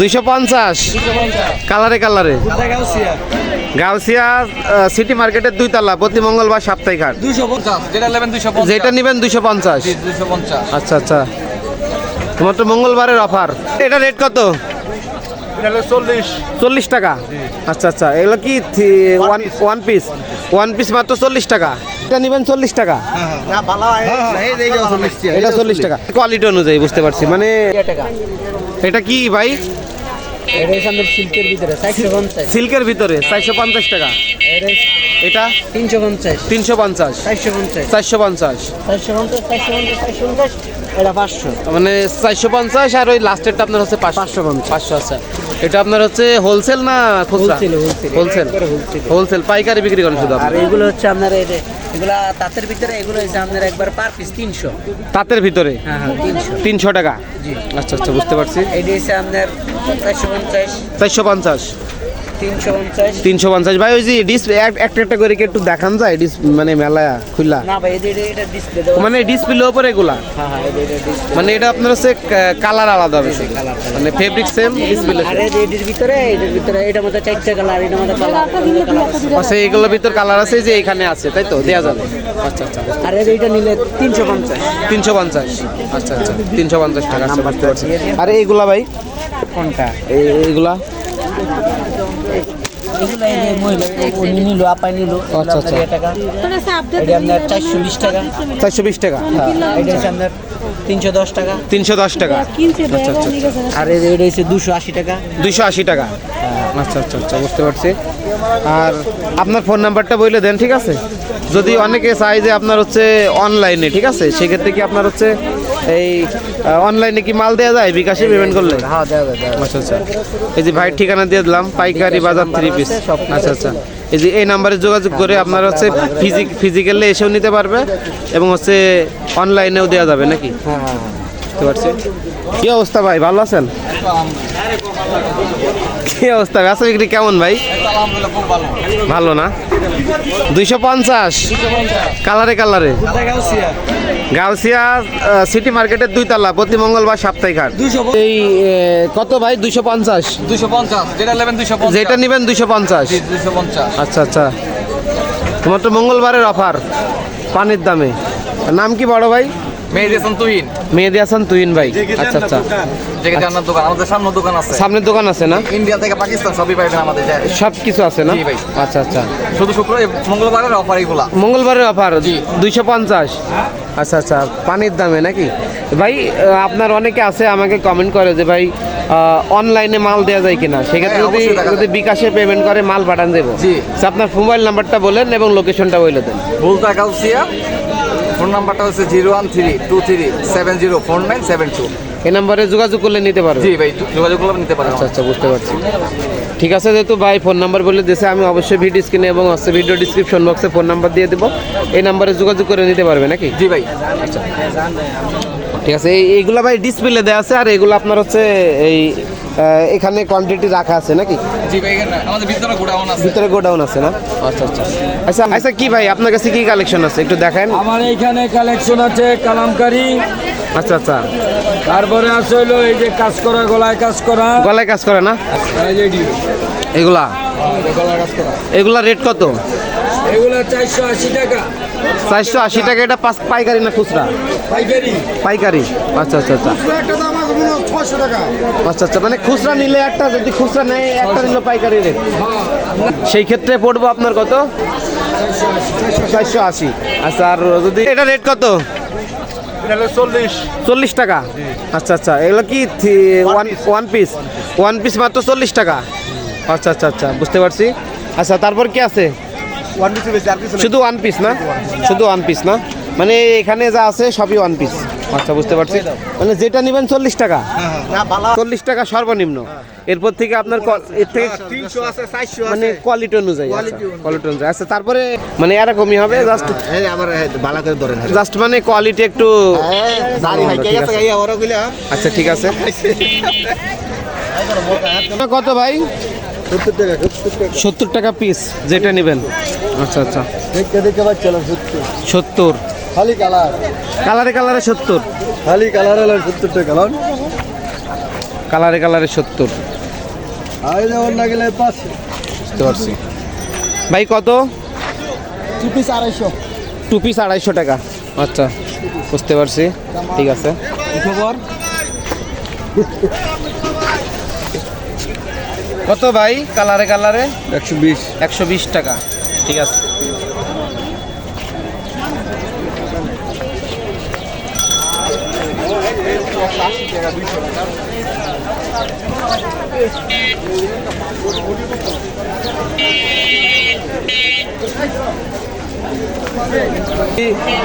দুইশো পঞ্চাশ। কালারে কালারে। গাউসিয়া সিটি মার্কেটের দুই তলা প্রতি মঙ্গলবার সাপ্তাহিক হাট। যেটা নেবেন দুইশো পঞ্চাশ। আচ্ছা আচ্ছা। তোমার তো মঙ্গলবারের অফার এটা রেট কত? চল্লিশ। টাকা। আচ্ছা আচ্ছা। এগুলো কি one one piece one piece মাত্র চল্লিশ টাকা। এটা নেবেন চল্লিশ টাকা। এটা চল্লিশ টাকা। কোয়ালিটি অনুযায়ী বুঝতে পারছি। মানে এটা কি ভাই? সিল্কের ভিতরে চারশো পঞ্চাশ। টাকা। এটা তিনশো পঞ্চাশ। তিনশো পঞ্চাশ। চারশো পঞ্চাশ। চারশো পঞ্চাশ। চারশো পঞ্চাশ চারশো পঞ্চাশ চারশো পঞ্চাশ এটা পাঁচশো। মানে চারশো পঞ্চাশ আর ওই লাস্টেরটা আপনার হচ্ছে পাঁচশো। পাঁচশো আচ্ছা। এটা আপনার হচ্ছে হোলসেল না wholesale, হোলসেল হোলসেল পাইকারি বিক্রি করেন শুধু আর এগুলো হচ্ছে আপনার এই যে এগুলা তাঁতের ভিতরে এগুলো হচ্ছে আপনার একবার পার পিস তিনশো। তাঁতের ভিতরে? হ্যাঁ হ্যাঁ তিনশো। তিনশো টাকা? জি। আচ্ছা আচ্ছা বুঝতে পারছি। এটি হয়েছে আপনার চারশো পঞ্চাশ। চারশো পঞ্চাশ। তিনশো পঞ্চাশ। ভাই ওই যে ডিস একটা একটা করে কি একটু দেখান যায়? ডিস মানে মেলা খুললা? না ভাই এদের এটা ডিসপ্লে দেওয়া মানে ডিসপ্লে ওপরে এগুলা? হ্যাঁ হ্যাঁ এটা ডিসপ্লে মানে এটা আপনার হচ্ছে কালার আলাদা হবে মানে ফেব্রিক সেম ডিসপ্লে আর ভিতরে ভিতরে এটার মধ্যে চারটে কালার এটার মধ্যে কালার আচ্ছা এইগুলোর ভিতর কালার আছে যে এখানে আছে তাই তো? দেওয়া যাবে। আচ্ছা আচ্ছা আর এই যে এটা নিলে তিনশো পঞ্চাশ। তিনশো পঞ্চাশ। আচ্ছা আচ্ছা তিনশো পঞ্চাশ টাকা আচ্ছা, আর এইগুলা ভাই? কোনটা? এইগুলা? এগুলো এই যে মহিলা উনি নিল আপাই নিল আচ্ছা, আচ্ছা। টাকা। এটা আপনার চারশো বিশ টাকা। চারশো বিশ টাকা? এটা হচ্ছে আপনার তিনশো দশ টাকা। তিনশো দশ টাকা? আচ্ছা আচ্ছা আর এই এটা হচ্ছে দুশো আশি টাকা। দুইশো আশি টাকা? আচ্ছা আচ্ছা আচ্ছা বুঝতে পারছি। আর আপনার ফোন নাম্বারটা বলে দেন ঠিক আছে? যদি অনেকে চাই যে আপনার হচ্ছে অনলাইনে ঠিক আছে? সেক্ষেত্রে কি আপনার হচ্ছে এই অনলাইনে কি মাল দেওয়া যায় বিকাশে পেমেন্ট করলে? হ্যাঁ দেওয়া যায় আচ্ছা আচ্ছা। এই যে ভাইয়ের ঠিকানা দিয়ে দিলাম পাইকারি বাজার থ্রি পিস আচ্ছা আচ্ছা। এই যে এই নাম্বারে যোগাযোগ করে আপনার হচ্ছে ফিজিক ফিজিক্যালে এসেও নিতে পারবে এবং হচ্ছে অনলাইনেও দেওয়া যাবে নাকি? হ্যাঁ। বুঝতে পারছি কি অবস্থা ভাই? ভালো আছেন? কি অবস্থা? বেচা বিক্রি কেমন ভাই? ভালো না? দুইশো পঞ্চাশ। কালারে কালারে? গাউসিয়া সিটি মার্কেটের দুই তলা প্রতি মঙ্গলবার সাপ্তাহিক হাট। এই কত ভাই? দুইশো পঞ্চাশ? দুশো পঞ্চাশ। যেটা নেবেন পঞ্চাশ। যেটা নেবেন দুইশো পঞ্চাশ। দুশো পঞ্চাশ। আচ্ছা আচ্ছা। তোমার তো মঙ্গলবারের অফার পানির দামে। নাম কি বড় ভাই? মেহেদি হাসান তুহিন? মেহেদি হাসান তুহিন ভাই। আচ্ছা আচ্ছা। জেগে দোকান আমাদের সামনে দোকান আছে। সামনের দোকান আছে না? ইন্ডিয়া থেকে পাকিস্তান সবই পাইবেন আমাদের সব কিছু আছে না? ভাই। আচ্ছা আচ্ছা। শুধু শুক্র মঙ্গলবারের অফার এগুলা মঙ্গলবারের অফার দুইশো পঞ্চাশ। আচ্ছা আচ্ছা। পানির দামে নাকি? ভাই আপনার অনেকে আছে আমাকে কমেন্ট করে যে ভাই অনলাইনে মাল দেওয়া যায় কিনা? সেক্ষেত্রে হ্যাঁ, যদি যদি বিকাশে পেমেন্ট করে মাল পাঠান দেবো জি। আপনার মোবাইল নাম্বারটা বলেন এবং লোকেশনটা বলে দেন। ভুলতা গাউসিয়া ফোন নাম্বারটা হচ্ছে zero one three two three seven zero four nine seven two. এই নাম্বারে যোগাযোগ করলে নিতে পারবে? জি ভাই যোগাযোগ করলে নিতে পারেন আচ্ছা আচ্ছা বুঝতে পারছি। ঠিক আছে যেহেতু ভাই ফোন নাম্বার বলে দিয়েছে আমি অবশ্যই ভিডিও স্ক্রিনে এবং হচ্ছে ভিডিও ডিসক্রিপশন বক্সে ফোন নাম্বার দিয়ে দেবো। এই নাম্বারে যোগাযোগ করে নিতে পারবে নাকি? জি ভাই। ঠিক আছে এই এইগুলো ভাই ডিসপ্লে দেওয়া আছে আর এগুলো আপনার হচ্ছে এই এখানে কোয়ান্টিটি রাখা আছে নাকি? এখানে ভিতরে গোডাউন আছে। ভিতরে গোডাউন আছে না? আচ্ছা আচ্ছা। আচ্ছা আচ্ছা কি ভাই আপনার কাছে কি কালেকশন আছে? একটু দেখেন। আমার এইখানে কালেকশন আছে কালামকারি। আচ্ছা আচ্ছা। তারপরে আছে হলো এই যে কাজ করা গলায় কাজ করা। গলায় কাজ করে না? এগুলা। এগুলা? রেট কত? এগুলো চারশো আশি টাকা। চারশো আশি টাকা এটা পাঁচ পাইকারি না খুচরা? পাইকারি। পাইকারি। আচ্ছা আচ্ছা আচ্ছা। আচ্ছা আচ্ছা মানে খুচরা নিলে একটা যদি খুচরা নেয় একটা নিলে পাইকারি রেট। সেই ক্ষেত্রে পড়ব আপনার কত? চারশো আশি। আচ্ছা আর যদি এটা রেট কত? চল্লিশ। চল্লিশ টাকা? আচ্ছা আচ্ছা এগুলো কি ওয়ান পিস ওয়ান পিস মাত্র চল্লিশ টাকা? আচ্ছা আচ্ছা আচ্ছা বুঝতে পারছি। আচ্ছা তারপর কি আছে? শুধু ওয়ান পিস না? শুধু ওয়ান পিস না? মানে এখানে যা আছে সবই ওয়ান পিস আচ্ছা বুঝতে পারছি। মানে যেটা নেবেন চল্লিশ টাকা। চল্লিশ টাকা সর্বনিম্ন। এরপর থেকে আপনার এর থেকে মানে কোয়ালিটি অনুযায়ী কোয়ালিটি অনুযায়ী। আচ্ছা তারপরে মানে এরকমই হবে জাস্ট আমার বালা করে ধরেন। জাস্ট মানে কোয়ালিটি একটু আচ্ছা ঠিক আছে। কত ভাই? সত্তর টাকা পিস যেটা নেবেন। আচ্ছা আচ্ছা। দেখতে দেখতে পাচ্ছিলাম সত্তর। সত্তর। খালি কালার। কালারে কালারে সত্তর। খালি কালার সত্তর টাকা লন কালারে কালারে সত্তর। আই যাওয়ার না গেলে পাঁচ। বুঝতে পারছি। ভাই কত? টু পিস আড়াইশো। টু পিস আড়াইশো টাকা। আচ্ছা বুঝতে পারছি। ঠিক আছে। খবর কত ভাই? কালারে কালারে? একশো বিশ। একশো বিশ টাকা। ঠিক আছে।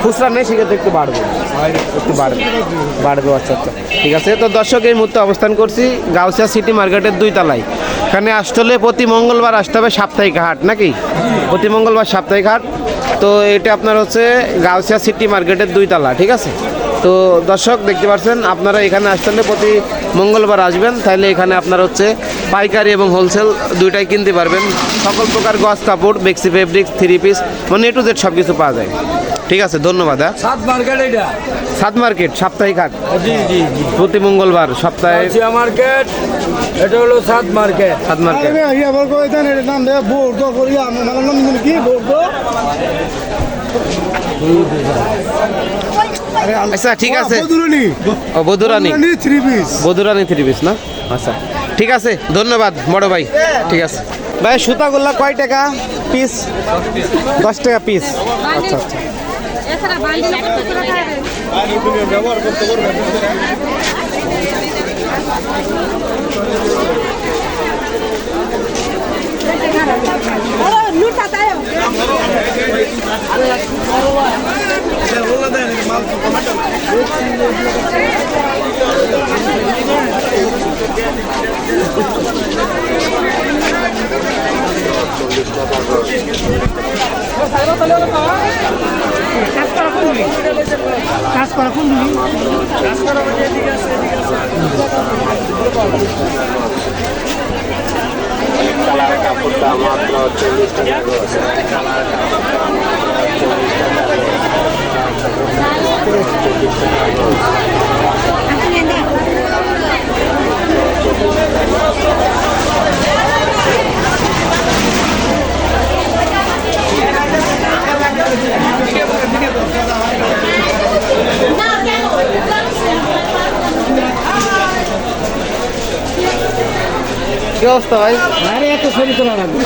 খুচরা নেই, সেক্ষেত্রে একটু বাড়বে। একটু বাড়বে। বাড়বে আচ্ছা আচ্ছা। ঠিক আছে, তো দর্শক, এই মুহূর্তে অবস্থান করছি গাউসিয়া সিটি মার্কেটের দুই তলায়। এখানে আসতে হলে প্রতি মঙ্গলবার আসতে হবে সাপ্তাহিক হাট, নাকি? প্রতি মঙ্গলবার সাপ্তাহিক হাট। তো এটা আপনার হচ্ছে গাউসিয়া সিটি মার্কেটের দুই তলা ঠিক আছে? তো দর্শক, দেখতে পাচ্ছেন, আপনারা এখানে আসতে হলে প্রতি মঙ্গলবার আসবেন। তাহলে এখানে আপনার হচ্ছে পাইকারি এবং হোলসেল দুইটাই কিনতে পারবেন। সকল প্রকার গস কাপড়, বেক্সি ফেব্রিক্স, থ্রি পিস মানে এ টু জেড সব কিছু পাওয়া যায়। ঠিক আছে ধন্যবাদ হ্যাঁ। সাত মার্কেট এটা সাত মার্কেট সাপ্তাহিক হাট। জি জি জি। প্রতি মঙ্গলবার সপ্তাহে গাউসিয়া মার্কেট এটা হলো সাত মার্কেট। সাত মার্কেট। ইয়া বল কই দেন এর নাম দে বোর তো করিয়া আমার নাম নাম কি বোর তো? আচ্ছা ঠিক আছে। বদুরানি ও বধুরানী। বদুরানি থ্রি পিস বধুরানী থ্রি পিস না? আচ্ছা। ঠিক আছে ধন্যবাদ বড় ভাই। ঠিক আছে। ভাই সুতাগুলা কয় টাকা? পিস দশ টাকা পিস আচ্ছা আচ্ছা। ব্যবহার করতে পারবে মাল এছাড়া চল্লিশ টাকা করে খাবেন ব্যবহার করতে করবে লুটা তাই কি অবস্থা ভাই? আরে এত ছবি তোলা লাগবে।